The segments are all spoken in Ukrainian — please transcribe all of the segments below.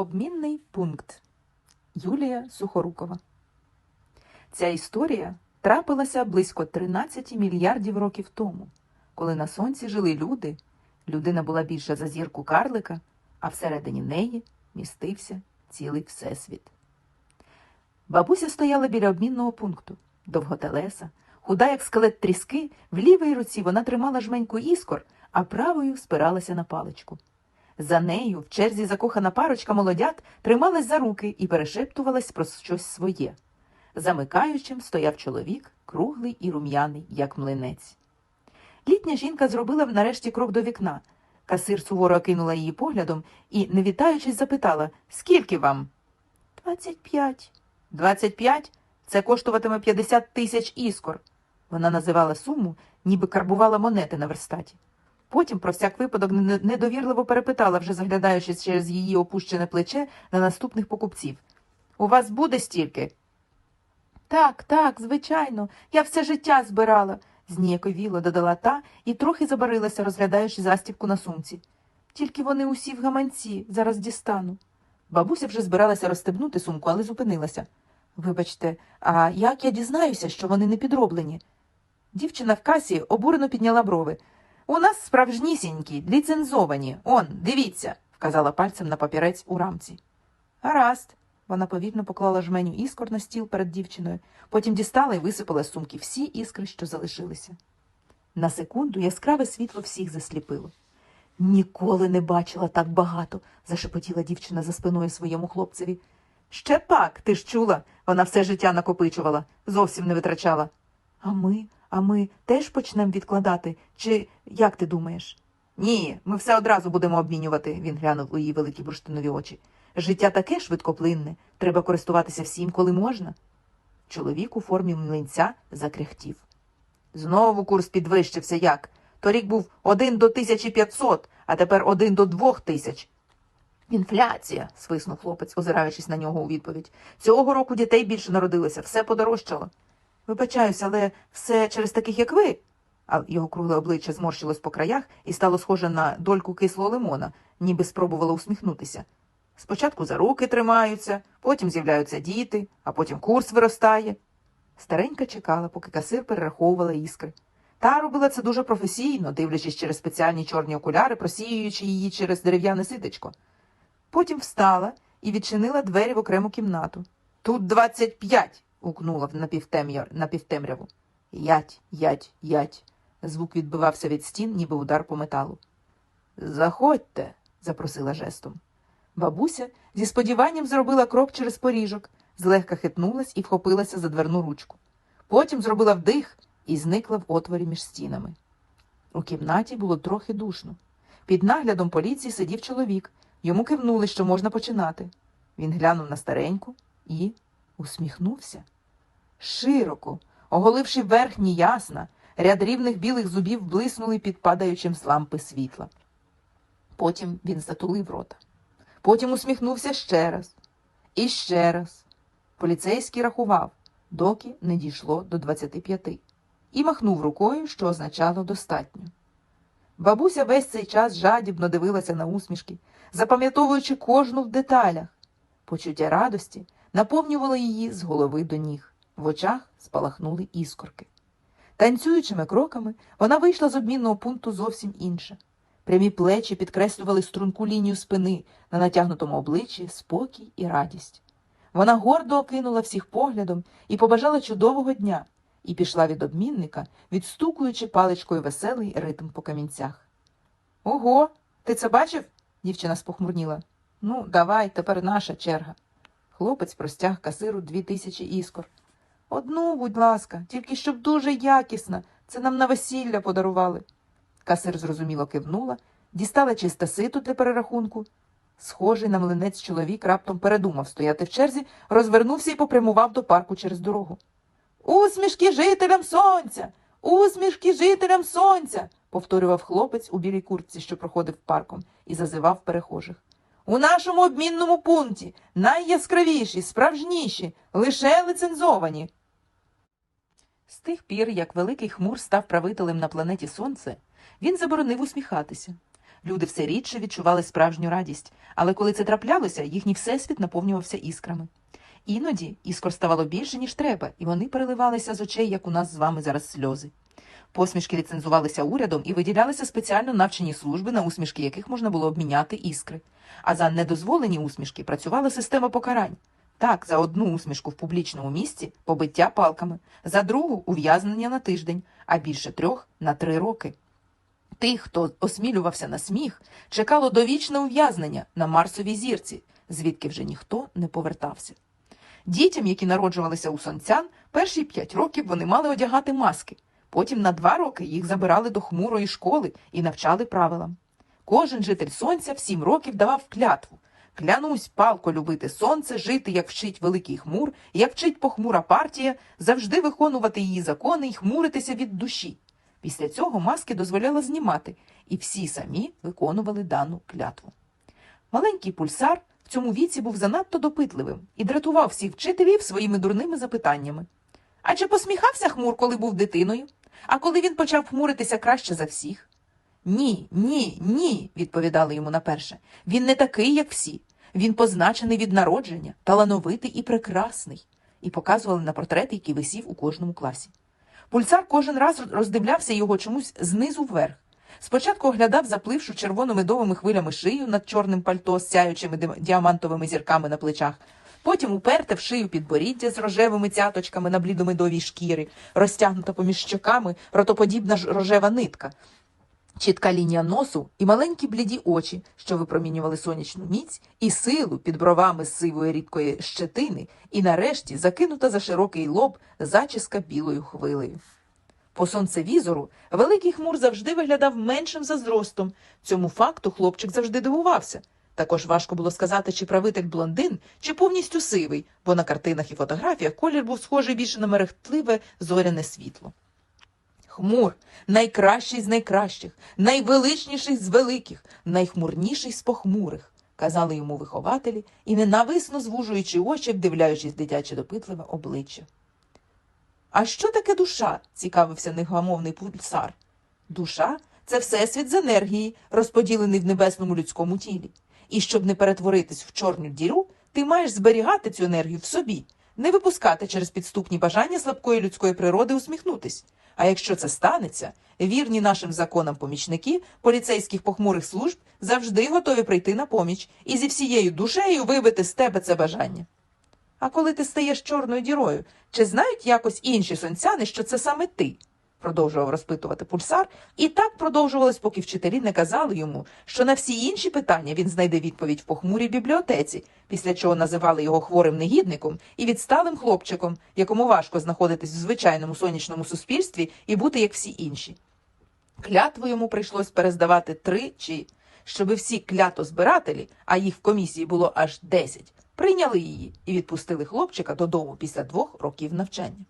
Обмінний пункт Юлія Сухорукова. Ця історія трапилася близько 13 мільярдів років тому, коли на сонці жили люди. Людина була більша за зірку карлика, а всередині неї містився цілий всесвіт. Бабуся стояла біля обмінного пункту, довготелеса, худа, як скелет тріски, в лівій руці вона тримала жменьку іскор, а правою спиралася на паличку. За нею в черзі закохана парочка молодят трималась за руки і перешептувалась про щось своє. Замикаючим стояв чоловік, круглий і рум'яний, як млинець. Літня жінка зробила нарешті крок до вікна. Касир суворо окинула її поглядом і, не вітаючись, запитала Скільки вам? Двадцять п'ять. Двадцять п'ять? Це коштуватиме п'ятдесят тисяч іскор. Вона називала суму, ніби карбувала монети на верстаті. Потім, про всяк випадок, недовірливо перепитала, вже заглядаючись через її опущене плече на наступних покупців. У вас буде стільки? Так, так, звичайно, я все життя збирала, зніяковіло додала та і трохи забарилася, розглядаючи застібку на сумці. Тільки вони усі в гаманці, зараз дістану. Бабуся вже збиралася розстебнути сумку, але зупинилася. Вибачте, а як я дізнаюся, що вони не підроблені? Дівчина в касі обурено підняла брови. У нас справжнісінькі, ліцензовані. Он, дивіться, вказала пальцем на папірець у рамці. Гаразд. Вона повільно поклала жменю іскор на стіл перед дівчиною, потім дістала і висипала з сумки всі іскри, що залишилися. На секунду яскраве світло всіх засліпило. Ніколи не бачила так багато, зашепотіла дівчина за спиною своєму хлопцеві. Ще пак, ти ж чула, вона все життя накопичувала, зовсім не витрачала. А ми, а ми теж почнемо відкладати, чи як ти думаєш? Ні, ми все одразу будемо обмінювати, він глянув у її великі бурштинові очі. Життя таке швидкоплинне, треба користуватися всім, коли можна. Чоловік у формі млинця закряхтів. Знову курс підвищився як? Торік був один до 1500, а тепер один до двох тисяч. Інфляція, свиснув хлопець, озираючись на нього у відповідь. Цього року дітей більше народилося, все подорожчало. Вибачаюся, але все через таких, як ви. А його кругле обличчя зморщилось по краях і стало схоже на дольку кислого лимона, ніби спробувало усміхнутися. Спочатку за руки тримаються, потім з'являються діти, а потім курс виростає. Старенька чекала, поки касир перераховувала іскри. Та робила це дуже професійно, дивлячись через спеціальні чорні окуляри, просіюючи її через дерев'яне ситечко. Потім встала і відчинила двері в окрему кімнату. Тут двадцять п'ять. Гукнула в напівтемряву. Ять, ять, ять. Звук відбивався від стін, ніби удар по металу. Заходьте, запросила жестом. Бабуся зі сподіванням зробила крок через поріжок, злегка хитнулась і вхопилася за дверну ручку. Потім зробила вдих і зникла в отворі між стінами. У кімнаті було трохи душно. Під наглядом поліції сидів чоловік. Йому кивнули, що можна починати. Він глянув на стареньку і усміхнувся. Широко, оголивши верхні ясна, ряд рівних білих зубів блиснули під падаючим з лампи світла. Потім він затулив рота. Потім усміхнувся ще раз. І ще раз. Поліцейський рахував, доки не дійшло до 25, і махнув рукою, що означало достатньо. Бабуся весь цей час жадібно дивилася на усмішки, запам'ятовуючи кожну в деталях. Почуття радості наповнювало її з голови до ніг. В очах спалахнули іскорки. Танцюючими кроками вона вийшла з обмінного пункту зовсім інша. Прямі плечі підкреслювали струнку лінію спини на натягнутому обличчі спокій і радість. Вона гордо окинула всіх поглядом і побажала чудового дня, і пішла від обмінника, відстукуючи паличкою веселий ритм по камінцях. Ого, ти це бачив? дівчина спохмурніла. Ну, давай, тепер наша черга. Хлопець простяг касиру дві тисячі іскор. Одну, будь ласка, тільки щоб дуже якісна. Це нам на весілля подарували. Касир зрозуміло кивнула, дістала чисте сито для перерахунку. Схожий на млинець чоловік раптом передумав стояти в черзі, розвернувся і попрямував до парку через дорогу. Усмішки жителям сонця! Усмішки жителям сонця! повторював хлопець у білій куртці, що проходив парком, і зазивав перехожих. У нашому обмінному пункті найяскравіші, справжніші, лише лицензовані. З тих пір, як великий хмур став правителем на планеті Сонце, він заборонив усміхатися. Люди все рідше відчували справжню радість, але коли це траплялося, їхній всесвіт наповнювався іскрами. Іноді іскор ставало більше, ніж треба, і вони переливалися з очей, як у нас з вами зараз сльози. Посмішки ліцензувалися урядом і виділялися спеціально навчені служби, на усмішки яких можна було обміняти іскри. А за недозволені усмішки працювала система покарань. Так, за одну усмішку в публічному місці побиття палками, за другу ув'язнення на тиждень, а більше трьох на три роки. Тих, хто осмілювався на сміх, чекало довічне ув'язнення на Марсовій зірці, звідки вже ніхто не повертався. Дітям, які народжувалися у сонцян, перші п'ять років вони мали одягати маски. Потім на два роки їх забирали до хмурої школи і навчали правилам. Кожен житель сонця в сім років давав клятву. Клянусь палко любити сонце, жити, як вчить великий хмур, як вчить похмура партія, завжди виконувати її закони і хмуритися від душі. Після цього маски дозволяла знімати, і всі самі виконували дану клятву. Маленький пульсар в цьому віці був занадто допитливим і дратував всіх вчителів своїми дурними запитаннями. А чи посміхався хмур, коли був дитиною? А коли він почав хмуритися краще за всіх? Ні, ні, ні, відповідали йому на перше. Він не такий, як всі. Він позначений від народження, талановитий і прекрасний, і показували на портрет, який висів у кожному класі. Пульсар кожен раз роздивлявся його чомусь знизу вверх. Спочатку оглядав заплившу червоно-медовими хвилями шию над чорним пальто з сяючими діамантовими зірками на плечах. Потім уперте в шию підборіддя з рожевими цяточками на блідомедовій шкірі, розтягнута поміж щоками ротоподібна ж рожева нитка, чітка лінія носу і маленькі бліді очі, що випромінювали сонячну міць, і силу під бровами сивої рідкої щетини, і нарешті закинута за широкий лоб зачіска білою хвилею. По сонцевізору великий хмур завжди виглядав меншим за зростом. Цьому факту хлопчик завжди дивувався. Також важко було сказати, чи правитель блондин, чи повністю сивий, бо на картинах і фотографіях колір був схожий більше на мерехтливе зоряне світло. Хмур найкращий з найкращих, найвеличніший з великих, найхмурніший з похмурих, казали йому вихователі і ненависно звужуючи очі, вдивляючись дитяче допитливе обличчя. А що таке душа? цікавився негамовний пульсар. Душа це всесвіт з енергії, розподілений в небесному людському тілі. І щоб не перетворитись в чорну діру, ти маєш зберігати цю енергію в собі, не випускати через підступні бажання слабкої людської природи усміхнутись. А якщо це станеться, вірні нашим законам помічники поліцейських похмурих служб завжди готові прийти на поміч і зі всією душею вибити з тебе це бажання. А коли ти стаєш чорною дірою, чи знають якось інші сонцяни, що це саме ти? Продовжував розпитувати пульсар, і так продовжувалось, поки вчителі не казали йому, що на всі інші питання він знайде відповідь в похмурій бібліотеці, після чого називали його хворим негідником і відсталим хлопчиком, якому важко знаходитись в звичайному сонячному суспільстві і бути як всі інші. Клятву йому прийшлось перездавати тричі, щоби всі клятозбирателі, а їх в комісії було аж десять, прийняли її і відпустили хлопчика додому після двох років навчання.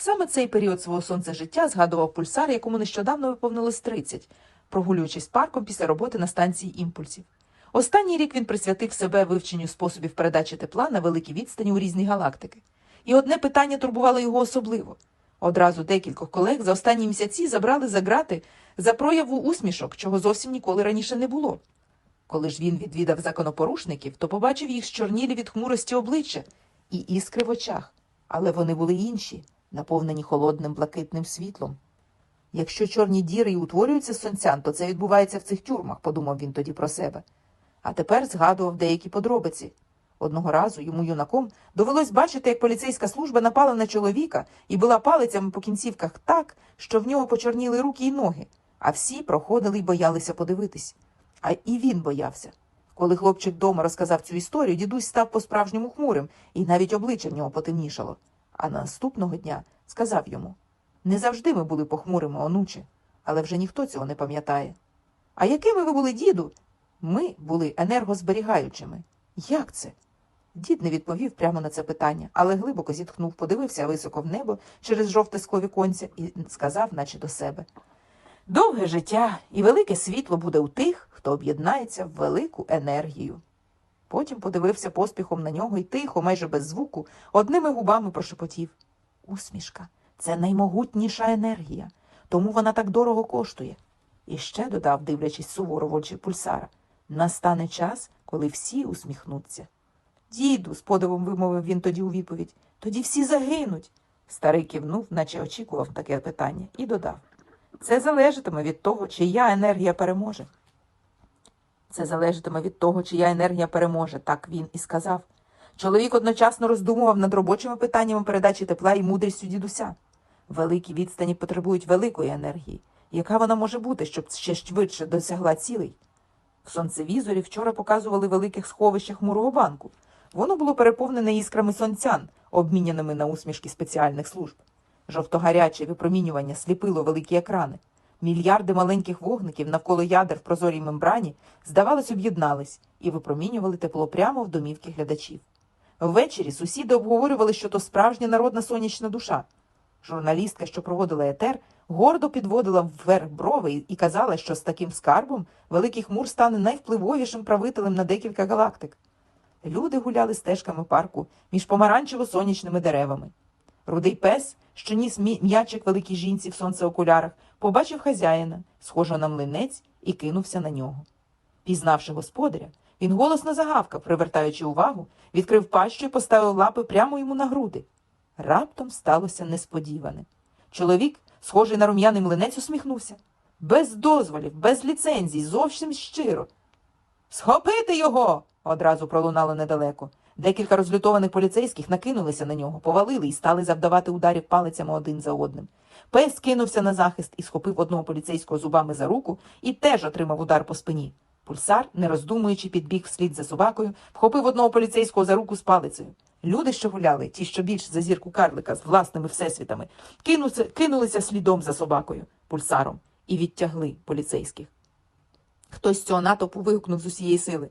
Саме цей період свого сонцежиття згадував пульсар, якому нещодавно виповнилось 30, прогулюючись парком після роботи на станції імпульсів. Останній рік він присвятив себе вивченню способів передачі тепла на великі відстані у різні галактики. І одне питання турбувало його особливо. Одразу декількох колег за останні місяці забрали за грати за прояву усмішок, чого зовсім ніколи раніше не було. Коли ж він відвідав законопорушників, то побачив їх щорнілі від хмурості обличчя і іскри в очах, але вони були інші, наповнені холодним блакитним світлом. Якщо чорні діри й утворюються з сонцян, то це відбувається в цих тюрмах, подумав він тоді про себе. А тепер згадував деякі подробиці. Одного разу йому юнаком довелось бачити, як поліцейська служба напала на чоловіка і била палицями по кінцівках так, що в нього почорніли руки й ноги, а всі проходили й боялися подивитись. А і він боявся. Коли хлопчик вдома розказав цю історію, дідусь став по-справжньому хмурим, і навіть обличчя в нього потемнішало. А наступного дня сказав йому не завжди ми були похмурими, онуче, але вже ніхто цього не пам'ятає. А якими ви були, діду? Ми були енергозберігаючими. Як це? Дід не відповів прямо на це питання, але глибоко зітхнув, подивився високо в небо через жовте скло віконця і сказав, наче до себе Довге життя і велике світло буде у тих, хто об'єднається в велику енергію. Потім подивився поспіхом на нього і тихо, майже без звуку, одними губами прошепотів Усмішка це наймогутніша енергія, тому вона так дорого коштує. І ще додав, дивлячись суворо в очі пульсара, настане час, коли всі усміхнуться. Діду, з подивом вимовив він тоді у відповідь, тоді всі загинуть. Старий кивнув, наче очікував таке питання, і додав це залежатиме від того, чия енергія переможе. Це залежатиме від того, чия енергія переможе, так він і сказав. Чоловік одночасно роздумував над робочими питаннями передачі тепла і мудрістю дідуся. Великі відстані потребують великої енергії. Яка вона може бути, щоб ще швидше досягла цілей? В сонцевізорі вчора показували великих сховищах хмурого банку. Воно було переповнене іскрами сонцян, обміняними на усмішки спеціальних служб. Жовтогаряче випромінювання сліпило великі екрани. Мільярди маленьких вогників навколо ядер в прозорій мембрані, здавалось, об'єднались і випромінювали тепло прямо в домівки глядачів. Ввечері сусіди обговорювали, що то справжня народна сонячна душа. Журналістка, що проводила етер, гордо підводила вверх брови і казала, що з таким скарбом Великий Хмур стане найвпливовішим правителем на декілька галактик. Люди гуляли стежками парку між помаранчево-сонячними деревами. Рудий пес, що ніс м'ячик великій жінці в сонцеокулярах, побачив хазяїна, схожого на млинець, і кинувся на нього. Пізнавши господаря, він голосно загавкав, привертаючи увагу, відкрив пащу і поставив лапи прямо йому на груди. Раптом сталося несподіване. Чоловік, схожий на рум'яний млинець, усміхнувся. Без дозволів, без ліцензій, зовсім щиро. Схопити його. одразу пролунало недалеко. Декілька розлютованих поліцейських накинулися на нього, повалили і стали завдавати ударів палицями один за одним. Пес кинувся на захист і схопив одного поліцейського зубами за руку і теж отримав удар по спині. Пульсар, не роздумуючи, підбіг вслід за собакою, вхопив одного поліцейського за руку з палицею. Люди, що гуляли, ті, що більш за зірку карлика з власними всесвітами, кинулися, кинулися слідом за собакою, пульсаром, і відтягли поліцейських. Хтось з цього натовпу вигукнув з усієї сили.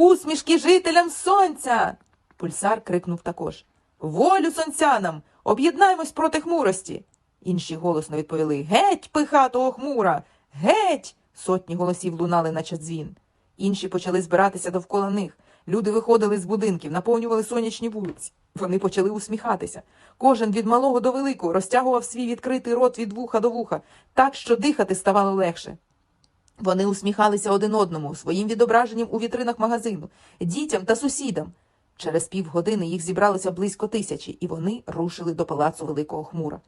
Усмішки жителям сонця. Пульсар крикнув також. Волю сонцянам! Об'єднаємось проти хмурості. Інші голосно відповіли Геть, пихатого хмура! Геть! Сотні голосів лунали, наче дзвін. Інші почали збиратися довкола них. Люди виходили з будинків, наповнювали сонячні вулиці. Вони почали усміхатися. Кожен від малого до великого розтягував свій відкритий рот від вуха до вуха, так що дихати ставало легше. Вони усміхалися один одному, своїм відображенням у вітринах магазину, дітям та сусідам. Через півгодини їх зібралося близько тисячі, і вони рушили до палацу Великого Хмура.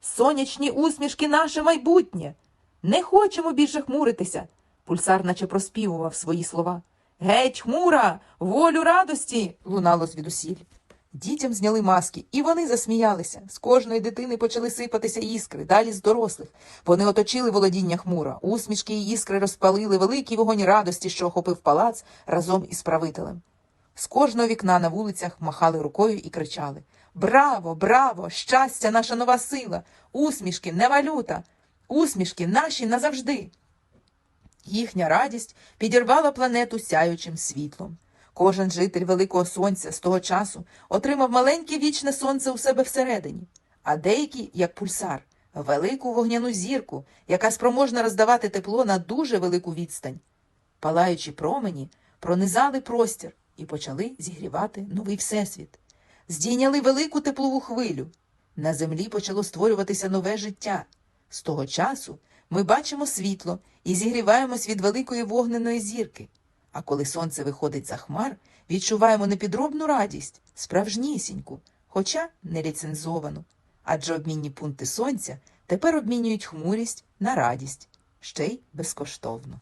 Сонячні усмішки наше майбутнє. Не хочемо більше хмуритися. Пульсар наче проспівував свої слова. Геть, хмура, волю радості. лунало звідусіль. Дітям зняли маски, і вони засміялися. З кожної дитини почали сипатися іскри, далі з дорослих. Вони оточили володіння хмура. Усмішки і іскри розпалили великий вогонь радості, що охопив палац разом із правителем. З кожного вікна на вулицях махали рукою і кричали Браво, браво! Щастя, наша нова сила! Усмішки, не валюта! Усмішки наші назавжди! Їхня радість підірвала планету сяючим світлом. Кожен житель Великого Сонця з того часу отримав маленьке вічне сонце у себе всередині, а деякі, як пульсар, велику вогняну зірку, яка спроможна роздавати тепло на дуже велику відстань. Палаючі промені пронизали простір і почали зігрівати новий всесвіт. Здійняли велику теплову хвилю. На землі почало створюватися нове життя. З того часу ми бачимо світло і зігріваємось від великої вогненої зірки. А коли сонце виходить за хмар, відчуваємо непідробну радість, справжнісіньку, хоча не ліцензовану. Адже обмінні пункти сонця тепер обмінюють хмурість на радість, ще й безкоштовно.